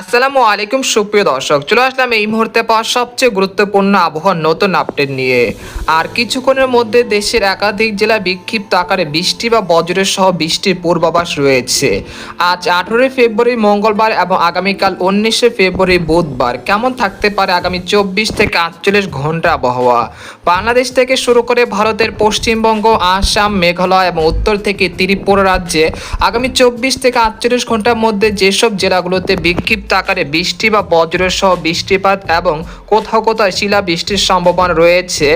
আসসালামু আলাইকুম, সুপ্রিয় দর্শক। চলে আসলাম এই মুহূর্তে পাওয়া সবচেয়ে গুরুত্বপূর্ণ আবহাওয়ার নতুন আপডেট নিয়ে। আর কিছুক্ষণের মধ্যে দেশের একাধিক জেলা বিক্ষিপ্ত আকারে বৃষ্টি বা বজ্রের সহ বৃষ্টির পূর্বাভাস রয়েছে। আজ আঠেরোই ফেব্রুয়ারি, মঙ্গলবার এবং আগামীকাল উনিশে ফেব্রুয়ারি, বুধবার কেমন থাকতে পারে আগামী চব্বিশ থেকে আটচল্লিশ ঘণ্টা আবহাওয়া? বাংলাদেশ থেকে শুরু করে ভারতের পশ্চিমবঙ্গ, আসাম, মেঘালয় এবং উত্তর থেকে ত্রিপুরা রাজ্যে আগামী চব্বিশ থেকে আটচল্লিশ ঘণ্টার মধ্যে যেসব জেলাগুলোতে বিক্ষিপ্ত আকারে বৃষ্টি বা বজ্রের সহ বৃষ্টিপাত এবং কোথাও কোথাও শিলা বৃষ্টির সম্ভাবনা রয়েছে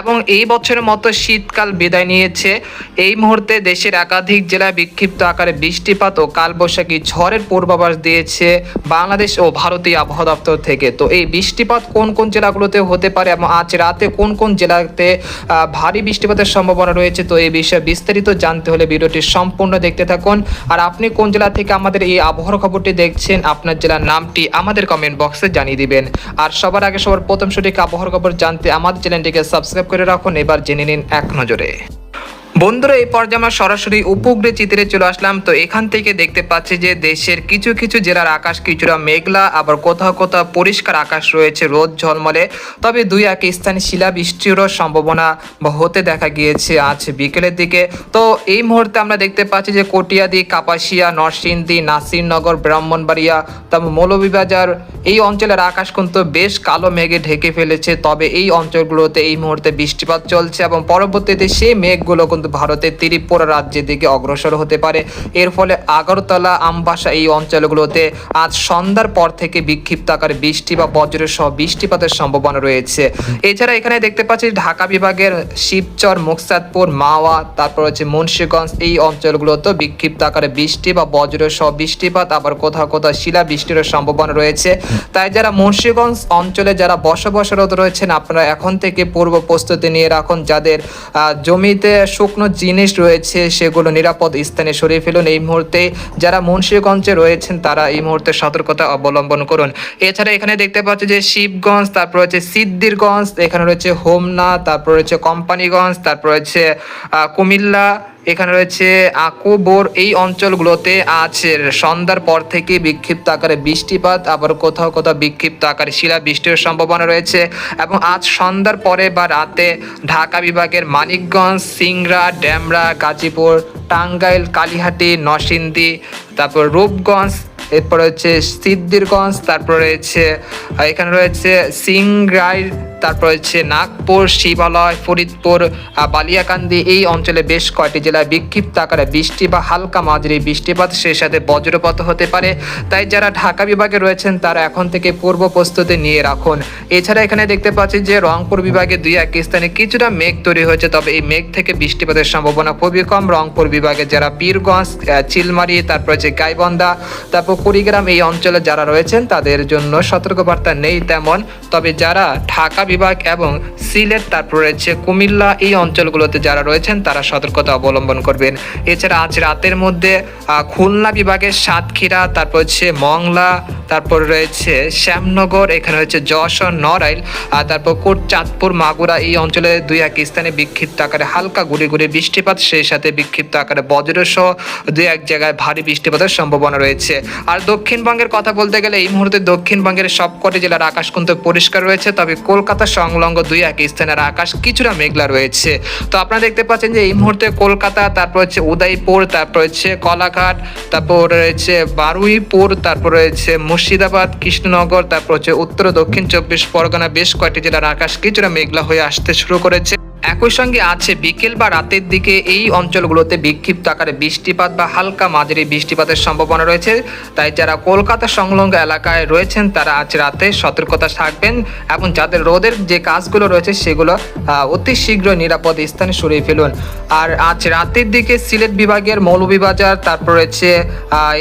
এবং এই বছরের মতো শীতকাল বিদায় নিয়েছে। এই মুহূর্তে দেশের একাধিক জেলায় বিক্ষিপ্ত আকারে বৃষ্টিপাত ও কালবৈশাখী ঝড়ের পূর্বাভাস দিয়েছে বাংলাদেশ ও ভারতীয় আবহাওয়া দপ্তর থেকে। তো এই বৃষ্টিপাত কোন কোন জেলাগুলোতে হতে পারে এবং আজ রাতে কোন কোন জেলাতে ভারী বৃষ্টিপাতের সম্ভাবনা রয়েছে? তো এই বিষয়ে বিস্তারিত জানতে হলে ভিডিওটি সম্পূর্ণ দেখতে থাকুন। আর আপনি কোন জেলা থেকে আমাদের এই আবহাওয়ার খবরটি দেখছেন, আপনার জেলার নামটি আমাদের কমেন্ট বক্সে জানিয়ে দিবেন। আর সবার আগে সবার প্রথম সঠিক আবহাওয়ার খবর জানতে আমাদের চ্যানেলটিকে সাবস্ক্রাইব করে রাখুন। এবার জেনে নিন এক নজরে। বন্ধুরা, এই পর্যায়ে আমরা সরাসরি উপগ্রহ চিত্রে চলে আসলাম। তো এখান থেকে দেখতে পাচ্ছি যে দেশের কিছু কিছু জেলার আকাশ কিছুটা মেঘলা, আবার কোথাও কোথাও পরিষ্কার আকাশ রয়েছে, রোদ ঝলমলে। তবে দুই এক স্থানে শিলা বৃষ্টিরও সম্ভাবনা হতে দেখা গিয়েছে আজ বিকেলের দিকে। তো এই মুহূর্তে আমরা দেখতে পাচ্ছি যে কটিয়াদি, কাপাসিয়া, নরসিংদী, নাসিরনগর, ব্রাহ্মণবাড়িয়া তারপর মৌলভীবাজার, এই অঞ্চলের আকাশ কিন্তু বেশ কালো মেঘে ঢেকে ফেলেছে। তবে এই অঞ্চলগুলোতে এই মুহূর্তে বৃষ্টিপাত চলছে এবং পরবর্তীতে সেই মেঘগুলো কিন্তু ভারতের ত্রিপুরা রাজ্যের দিকে অগ্রসর হতে পারে। এর ফলে আগরতলা, আমবাসা এই অঞ্চলগুলোতে আজ সন্ধ্যার পর থেকে বিক্ষিপ্ত আকারে বৃষ্টি বা বজ্রের সহ বৃষ্টিপাতের সম্ভাবনা রয়েছে। এছাড়া এখানে দেখতে পাচ্ছি ঢাকা বিভাগের শিবচর, মুকসাদপুর, মাওয়া, তারপর হচ্ছে মুন্সিগঞ্জ এই অঞ্চলগুলোতেও বিক্ষিপ্ত আকারে বৃষ্টি বা বজ্রের সহ বৃষ্টিপাত, আবার কোথাও কোথাও শিলা বৃষ্টির সম্ভাবনা রয়েছে। তাই যারা মুন্সিগঞ্জ অঞ্চলে যারা বসবাসরত রয়েছেন, আপনারা এখন থেকে পূর্ব প্রস্তুতি নিয়ে রাখুন। যাদের জমিতে শুকনো জিনিস রয়েছে, সেগুলো নিরাপদ স্থানে সরিয়ে ফেলুন। এই মুহূর্তে যারা মুন্সীগঞ্জে রয়েছেন, তারা এই মুহূর্তে সতর্কতা অবলম্বন করুন। এছাড়া এখানে দেখতে পাচ্ছি যে শিবগঞ্জ, তারপর রয়েছে সিদ্দিরগঞ্জ এখানে রয়েছে হোমনা, তারপর রয়েছে কোম্পানিগঞ্জ, তারপর রয়েছে কুমিল্লা এখানে রয়েছে আকুবোর। এই অঞ্চলগুলোতে আজ সন্ধ্যার পর থেকে বিক্ষিপ্ত আকারে বৃষ্টিপাত, আবার কোথাও কোথাও বিক্ষিপ্ত আকারে শিলা বৃষ্টির সম্ভাবনা রয়েছে এবং আজ সন্ধ্যার পরে বা রাতে ঢাকা বিভাগের মানিকগঞ্জ, সিংড়া ড্যামরা গাজীপুর, টাঙ্গাইল, কালীহাটি, নরসিংদী, তারপর রূপগঞ্জ, এরপর রয়েছে সিদ্দিরগঞ্জ তারপর রয়েছে, এখানে রয়েছে সিংরাই তারপর হচ্ছে নাগপুর, শিবালয়, ফরিদপুর বালিয়াকান্দি। এই অঞ্চলে বেশ কয়েকটি জেলায় বিক্ষিপ্ত আকারে বৃষ্টি বা হালকা মাঝারি বৃষ্টিপাত সেই সাথে বজ্রপাত হতে পারে। তাই যারা ঢাকা বিভাগে রয়েছেন, তারা এখন থেকে পূর্ব প্রস্তুতি নিয়ে রাখুন। এছাড়া এখানে দেখতে পাচ্ছি যে, রংপুর বিভাগে দুই এক স্থানে কিছুটা মেঘ তৈরি হয়েছে, তবে এই মেঘ থেকে বৃষ্টিপাতের সম্ভাবনা খুবই কম। রংপুর বিভাগে যারা পীরগঞ্জ চিলমারি, তারপর হচ্ছে গাইবন্ধা, তারপর কুড়িগ্রাম এই অঞ্চলে যারা রয়েছেন, তাদের জন্য সতর্কবার্তা নেই তেমন। তবে যারা ঢাকা বিভাগ এবং সিলেট, তারপর রয়েছে কুমিল্লা। এই অঞ্চলগুলোতে যারা রয়েছেন, তারা সতর্কতা অবলম্বন করবেন। এছাড়া আজ রাতের মধ্যে খুলনা বিভাগের সাতক্ষীরা, তারপর হচ্ছে মংলা, তারপর রয়েছে শ্যামনগর, এখানে রয়েছে যশোর, নড়াইল আর তারপর কোট, চাঁদপুর, মাগুরা। এই অঞ্চলে দুই এক স্থানে বিক্ষিপ্ত আকারে হালকা গুড়ি গুড়ি বৃষ্টিপাত, সেই সাথে বিক্ষিপ্ত আকারে বজ্র সহ দুই এক জায়গায় ভারী বৃষ্টিপাতের সম্ভাবনা রয়েছে। আর দক্ষিণবঙ্গের কথা বলতে গেলে, এই মুহূর্তে দক্ষিণবঙ্গের সবকটি জেলার আকাশ কিন্তু পরিষ্কার রয়েছে। তবে কলকাতা সংলগ্ন দুই এক স্থানের আকাশ কিছুটা মেঘলা রয়েছে। তো আপনারা দেখতে পাচ্ছেন যে এই মুহূর্তে কলকাতা, তারপর হচ্ছে উদয়পুর, তারপর হচ্ছে কলাঘাট, তারপর রয়েছে বারুইপুর, তারপর রয়েছে মুর্শিদাবাদ, কৃষ্ণনগর, তারপর হচ্ছে উত্তর, দক্ষিণ চব্বিশ পরগনা বেশ কয়েকটি জেলার আকাশ কিছুটা মেঘলা হয়ে আসতে শুরু করেছে। একই সঙ্গে আছে বিকেল বা রাতের দিকে এই অঞ্চলগুলোতে বিক্ষিপ্ত আকারে বৃষ্টিপাত বা হালকা মাঝারি বৃষ্টিপাতের সম্ভাবনা রয়েছে। তাই যারা কলকাতা সংলগ্ন এলাকায় রয়েছেন, তারা আজ রাতে সতর্কতা থাকবেন এবং যাদের রোদের যে কাজগুলো রয়েছে, সেগুলো অতি শীঘ্র নিরাপদ স্থানে সরিয়ে ফেলুন। আর আজ রাতের দিকে সিলেট বিভাগের মৌলভীবাজার, তারপর রয়েছে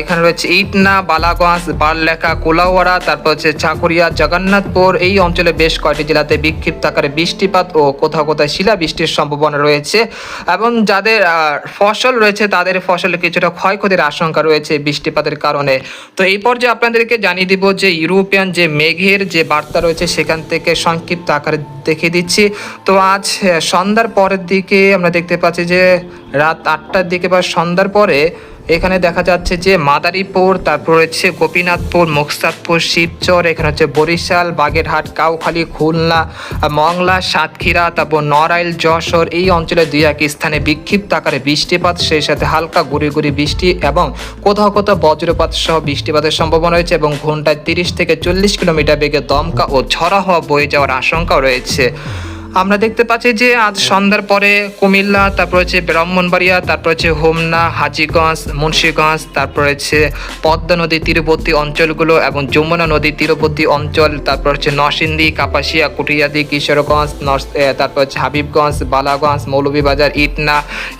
এখানে রয়েছে ইটনা, বালাগঞ্জ, বারলেখা, কোলাওয়াড়া, তারপর হচ্ছে চাকুরিয়া, জগন্নাথপুর, এই অঞ্চলে বেশ কয়েকটি জেলাতে বিক্ষিপ্ত আকারে বৃষ্টিপাত ও কোথাও কোথাও শিলা বৃষ্টির সম্ভাবনা রয়েছে এবং যাদের ফসল রয়েছে তাদের ফসলে কিছুটা ক্ষয়ক্ষতির আশঙ্কা রয়েছে বৃষ্টিপাতের কারণে। তো এই পর্যায়ে আপনাদেরকে জানিয়ে দিব যে ইউরোপিয়ান যে মেঘের যে বার্তা রয়েছে সেখান থেকে সংক্ষিপ্ত আকারে দেখিয়ে দিচ্ছি। তো আজ সন্ধ্যার পরের দিকে আমরা দেখতে পাচ্ছি যে রাত আটটার দিকে বা সন্ধ্যার পরে এখানে দেখা যাচ্ছে যে মাদারীপুর, তারপর হচ্ছে গোপীনাথপুর, মুকসাদপুর, শিবচর, এখানে হচ্ছে বরিশাল, বাগেরহাট, কাউখালী, খুলনা, মংলা, সাতক্ষীরা, তারপর নড়াইল, যশোর, এই অঞ্চলে দুই এক স্থানে বিক্ষিপ্ত আকারে বৃষ্টিপাত, সেই সাথে হালকা গুড়ি গুড়ি বৃষ্টি এবং কোথাও কোথাও বজ্রপাত সহ বৃষ্টিপাতের সম্ভাবনা রয়েছে এবং ঘন্টায় তিরিশ থেকে চল্লিশ কিলোমিটার বেগে দমকা ও ঝড়া হওয়া বয়ে যাওয়ার আশঙ্কাও রয়েছে। আমরা দেখতে পাচ্ছি যে আজ সন্ধ্যার পরে কুমিল্লা, তারপর হচ্ছে ব্রাহ্মণবাড়িয়া, তারপর হচ্ছে হোমনা, হাজিগঞ্জ, মুন্সীগঞ্জ, তারপর হচ্ছে পদ্মা নদীর তীরবর্তী অঞ্চলগুলো এবং যমুনা নদীর তীরবর্তী অঞ্চল, তারপর হচ্ছে নরসিংদী, কাপাসিয়া, কুটিয়াদি, কিশোরগঞ্জ তারপর হচ্ছে হাবিবগঞ্জ, বালাগঞ্জ, মৌলভীবাজার, ইটনা।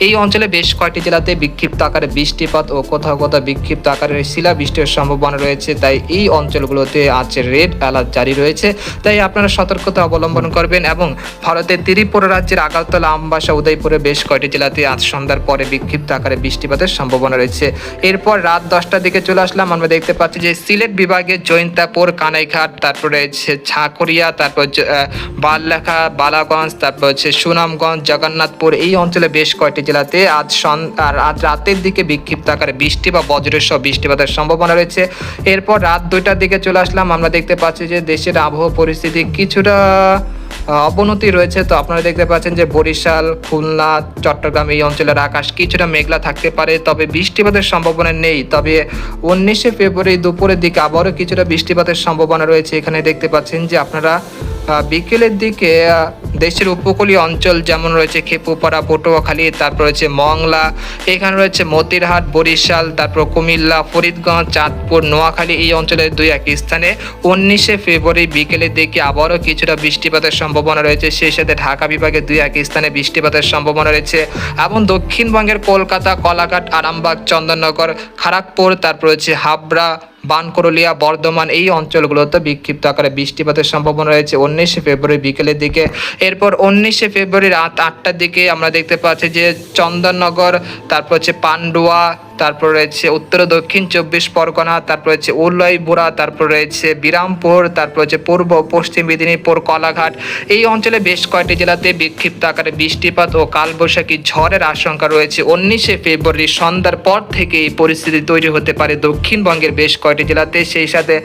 এই অঞ্চলে বেশ কয়েকটি জেলাতে বিক্ষিপ্ত আকারে বৃষ্টিপাত ও কোথাও কোথাও বিক্ষিপ্ত আকারের শিলাবৃষ্টির সম্ভাবনা রয়েছে। তাই এই অঞ্চলগুলোতে আজ রেড অ্যালার্ট জারি রয়েছে। তাই আপনারা সতর্কতা অবলম্বন করবেন এবং ভারতের ত্রিপুরা রাজ্যের আগারতলা, আমবাসা, উদয়পুরে বেশ কয়েকটি জেলাতে আজ সন্ধ্যার পরে বিক্ষিপ্ত আকারে বৃষ্টিপাতের সম্ভাবনা রয়েছে। এরপর রাত দশটার দিকে চলে আসলাম। আমরা দেখতে পাচ্ছি যে সিলেট বিভাগে জৈন্তাপুর, কানাইঘাট, তারপরে হচ্ছে ছাকরিয়া তারপর বাললেখা, বালাগঞ্জ, তারপর হচ্ছে সুনামগঞ্জ, জগন্নাথপুর এই অঞ্চলে বেশ কয়েকটি জেলাতে আজ সন- আর আজ রাতের দিকে বিক্ষিপ্ত আকারে বৃষ্টি বা বজ্রের সহ বৃষ্টিপাতের সম্ভাবনা রয়েছে। এরপর রাত দুইটার দিকে চলে আসলাম। আমরা দেখতে পাচ্ছি যে দেশের আবহাওয়া পরিস্থিতি কিছুটা অবনতি রয়েছে। তো আপনারা দেখতে পাচ্ছেন যে বরিশাল, খুলনা, চট্টগ্রাম এই অঞ্চলের আকাশ কিছুটা মেঘলা থাকতে পারে, তবে বৃষ্টিপাতের সম্ভাবনা নেই। তবে উনিশে ফেব্রুয়ারি দুপুরের দিকে আবারও কিছুটা বৃষ্টিপাতের সম্ভাবনা রয়েছে। এখানে দেখতে পাচ্ছেন যে আপনারা বিকেলের দিকে দেশের উপকূলীয় অঞ্চল যেমন রয়েছে খেপুপাড়া, পটুয়াখালী, তারপর রয়েছে মংলা, এখানে রয়েছে মতিরহাট, বরিশাল, তারপর কুমিল্লা, ফরিদগঞ্জ, চাঁদপুর, নোয়াখালী এই অঞ্চলের দুই এক স্থানে। উনিশে ফেব্রুয়ারি বিকেলের দিকে আবারও কিছুটা বৃষ্টিপাতের সম্ভাবনা রয়েছে, সেই সাথে ঢাকা বিভাগের দুই এক স্থানে বৃষ্টিপাতের সম্ভাবনা রয়েছে এবং দক্ষিণবঙ্গের কলকাতা, কলাঘাট, আরামবাগ, চন্দননগর খড়গপুর তারপর রয়েছে হাবড়া বানকরলিয়া, বর্ধমান এই অঞ্চলগুলোতে বিক্ষিপ্ত আকারে বৃষ্টিপাতের সম্ভাবনা রয়েছে। উনিশে ফেব্রুয়ারি বিকেলের দিকে। এরপর উনিশে ফেব্রুয়ারি রাত আটটার দিকে আমরা দেখতে পাচ্ছি যে চন্দননগর, তারপর হচ্ছে পান্ডুয়া তারপর রয়েছে উত্তর দক্ষিণ চব্বিশ পরগনা তারপর রয়েছে উল্লয়পুরা তারপর রয়েছে বিরামপুর তারপর হচ্ছে পূর্ব পশ্চিম মেদিনীপুর কলাঘাট। এই অঞ্চলে বেশ কয়েকটি জেলাতে বিক্ষিপ্ত আকারে বৃষ্টিপাত ও কালবৈশাখী ঝড়ের আশঙ্কা রয়েছে। উনিশে ফেব্রুয়ারি সন্ধ্যার পর থেকে এই পরিস্থিতি তৈরি হতে পারে। দক্ষিণবঙ্গের বেশ কয়েকটি জেলাতে সেই সাথে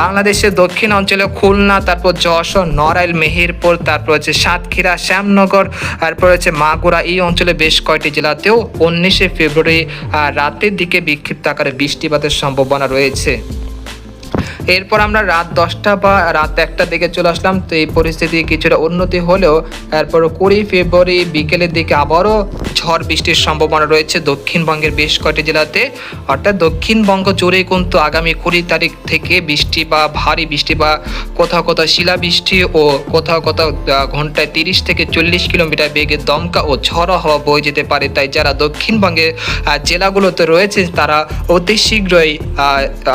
বাংলাদেশের দক্ষিণ অঞ্চলে খুলনা তারপর যশোর নড়াইল মেহেরপুর তারপর হচ্ছে সাতক্ষীরা শ্যামনগর তারপর হচ্ছে মাগুরা। এই অঞ্চলে বেশ কয়েকটি জেলাতেও উনিশে ফেব্রুয়ারি আহ, রাতের দিকে বিক্ষিপ্ত আকারে বৃষ্টিপাতের সম্ভাবনা রয়েছে। এরপর আমরা রাত দশটা বা রাত একটার দিকে চলে আসলাম। তো এই পরিস্থিতি কিছুটা উন্নতি হলেও এরপর কুড়ি ফেব্রুয়ারি বিকেলের দিকে আবারও ঝড় বৃষ্টির সম্ভাবনা রয়েছে দক্ষিণবঙ্গের বেশ কয়েকটি জেলাতে। অর্থাৎ দক্ষিণবঙ্গ জুড়ে কিন্তু আগামী কুড়ি তারিখ থেকে বৃষ্টি বা ভারী বৃষ্টি বা কোথাও কোথাও শিলাবৃষ্টি ও কোথাও কোথাও ঘন্টায় তিরিশ থেকে চল্লিশ কিলোমিটার বেগে দমকা ও ঝড় হওয়া বয়ে যেতে পারে। তাই যারা দক্ষিণবঙ্গের জেলাগুলোতে রয়েছে তারা অতি শীঘ্রই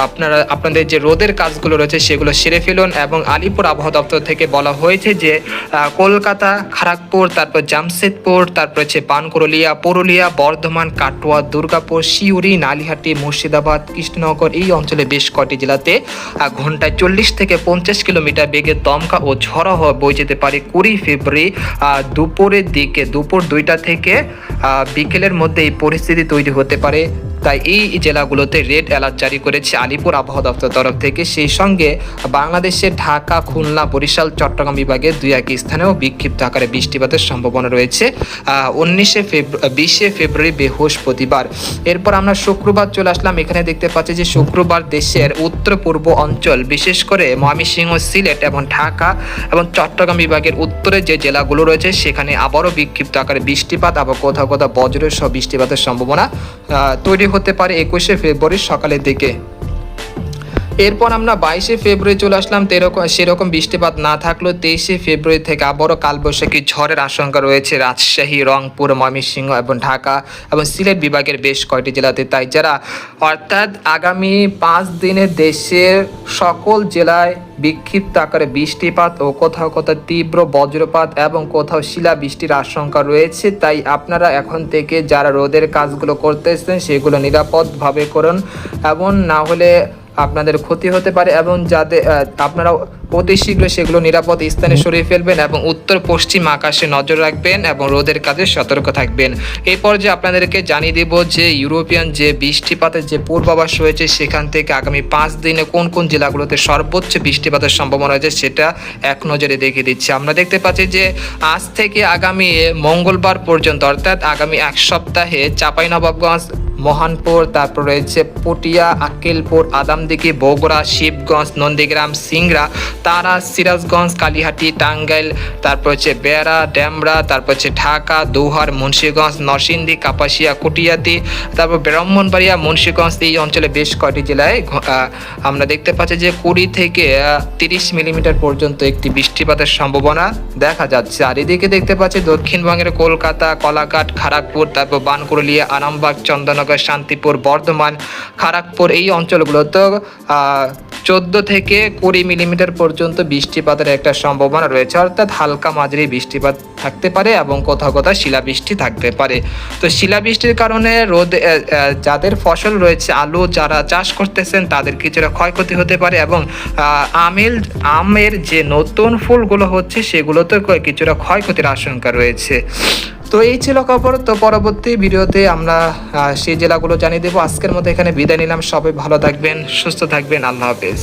আপনারা, আপনাদের যে রোদের কাজগুলো রয়েছে সেগুলো সেরে ফেলুন এবং আলিপুর আবহাওয়া দপ্তর থেকে বলা হয়েছে যে কলকাতা খড়গপুর তারপর জামশেদপুর, তারপর হচ্ছে পানকরলিয়া পুরুলিয়া, বর্ধমান, কাটোয়া, দুর্গাপুর শিউরি নালিহাটি, মুর্শিদাবাদ, কৃষ্ণনগর এই অঞ্চলে বেশ কয়টি জেলাতে ঘন্টায় চল্লিশ থেকে পঞ্চাশ কিলোমিটার বেগে দমকা ও ঝড় হওয়া বয়ে যেতে পারে। কুড়ি ফেব্রুয়ারি দুপুরের দিকে, দুপুর দুইটা থেকে বিকেলের মধ্যে এই পরিস্থিতি তৈরি হতে পারে। তাই এই জেলাগুলোতে রেড অ্যালার্ট জারি করেছে আলিপুর আবহাওয়া দপ্তর তরফ থেকে। সেই সঙ্গে বাংলাদেশের ঢাকা, খুলনা, বরিশাল, চট্টগ্রাম বিভাগের দুই এক স্থানেও বিক্ষিপ্ত আকারে বৃষ্টিপাতের সম্ভাবনা রয়েছে। উনিশে ফেব্রুয়ারি বিশে ফেব্রুয়ারি বৃহস্পতিবার এরপর আমরা শুক্রবার চলে আসলাম। এখানে দেখতে পাচ্ছি যে শুক্রবার দেশের উত্তর পূর্ব অঞ্চল, বিশেষ করে ময়মনসিংহ, সিলেট এবং ঢাকা এবং চট্টগ্রাম বিভাগের উত্তরে যে জেলাগুলো রয়েছে, সেখানে আবারও বিক্ষিপ্ত আকারে বৃষ্টিপাত আবার কোথাও কোথাও বজ্রের সহ বৃষ্টিপাতের সম্ভাবনা তৈরি হতে পারে একুশে ফেব্রুয়ারির সকালের দিকে। এরপর আমরা বাইশে ফেব্রুয়ারি চলে আসলাম, তেরকম সেরকম বৃষ্টিপাত না থাকলেও তেইশে ফেব্রুয়ারি থেকে আবারও কালবৈশাখী ঝড়ের আশঙ্কা রয়েছে রাজশাহী, রংপুর, ময়মনসিংহ এবং ঢাকা এবং সিলেট বিভাগের বেশ কয়েকটি জেলাতে। তাই যারা অর্থাৎ আগামী পাঁচ দিনে দেশের সকল জেলায় বিক্ষিপ্ত আকারে বৃষ্টিপাত ও কোথাও কোথাও তীব্র বজ্রপাত এবং কোথাও শিলা বৃষ্টির আশঙ্কা রয়েছে, তাই আপনারা এখন থেকে যারা রোদের কাজগুলো করতেছেন সেগুলো নিরাপদভাবে করুন এবং না হলে আপনাদের ক্ষতি হতে পারে এবং যাতে আপনারা অতি শীঘ্র সেগুলো নিরাপদ স্থানে সরিয়ে ফেলবেন এবং উত্তর পশ্চিম আকাশে নজর রাখবেন এবং রোদের কাজে সতর্ক থাকবেন। এই পর্যায়ে আপনাদেরকে জানিয়ে দেব যে ইউরোপিয়ান যে বৃষ্টিপাতের যে পূর্বাভাস রয়েছে, সেখান থেকে আগামী পাঁচ দিনে কোন কোন জেলাগুলোতে সর্বোচ্চ বৃষ্টিপাতের সম্ভাবনা রয়েছে, সেটা এক নজরে দেখে দিচ্ছি। আমরা দেখতে পাচ্ছি যে আজ থেকে আগামী মঙ্গলবার পর্যন্ত, অর্থাৎ আগামী এক সপ্তাহে চাঁপাইনবাবগঞ্জ মহানপুর, তারপর রয়েছে পটিয়া, আক্কেলপুর, আদামদিঘি, বগুড়া, শিবগঞ্জ, নন্দীগ্রাম, সিংড়া, তারা, সিরাজগঞ্জ, কালীহাটি, টাঙ্গাইল, তারপর হচ্ছে বেড়া ড্যামরা তারপর হচ্ছে ঢাকা, দৌহার, মুন্সীগঞ্জ, নরসিংদী, কাপাসিয়া কুটিয়াতি তারপর ব্রাহ্মণবাড়িয়া, মুন্সীগঞ্জ, এই অঞ্চলে বেশ কয়টি জেলায় আমরা দেখতে পাচ্ছি যে কুড়ি থেকে তিরিশ মিলিমিটার পর্যন্ত একটি বৃষ্টিপাতের সম্ভাবনা দেখা যাচ্ছে। আর এদিকে দেখতে পাচ্ছি দক্ষিণবঙ্গের কলকাতা, কলাঘাট খড়গপুর তারপর বানকুরলিয়া আরামবাগ চন্দননগর শান্তিপুর, বর্ধমান খড়গপুর এই অঞ্চলগুলোতে চোদ্দ থেকে কুড়ি মিলিমিটার পর্যন্ত বৃষ্টিপাতের একটা সম্ভাবনা রয়েছে। অর্থাৎ হালকা মাঝারি বৃষ্টিপাত থাকতে পারে এবং কোথাও কোথাও শিলাবৃষ্টি থাকতে পারে। তো শিলাবৃষ্টির কারণে রোদ যাদের ফসল রয়েছে, আলু যারা চাষ করতেছেন, তাদের কিছুটা ক্ষয়ক্ষতি হতে পারে এবং আমের আমের যে নতুন ফুলগুলো হচ্ছে সেগুলোতে কিছুটা ক্ষয়ক্ষতির আশঙ্কা রয়েছে। তো এই ছিল খবর। তো পরবর্তী ভিডিওতে আমরা সেই জেলাগুলো জানিয়ে দেবো। আজকের মতো এখানে বিদায় নিলাম। সবাই ভালো থাকবেন, সুস্থ থাকবেন। আল্লাহ হাফেজ।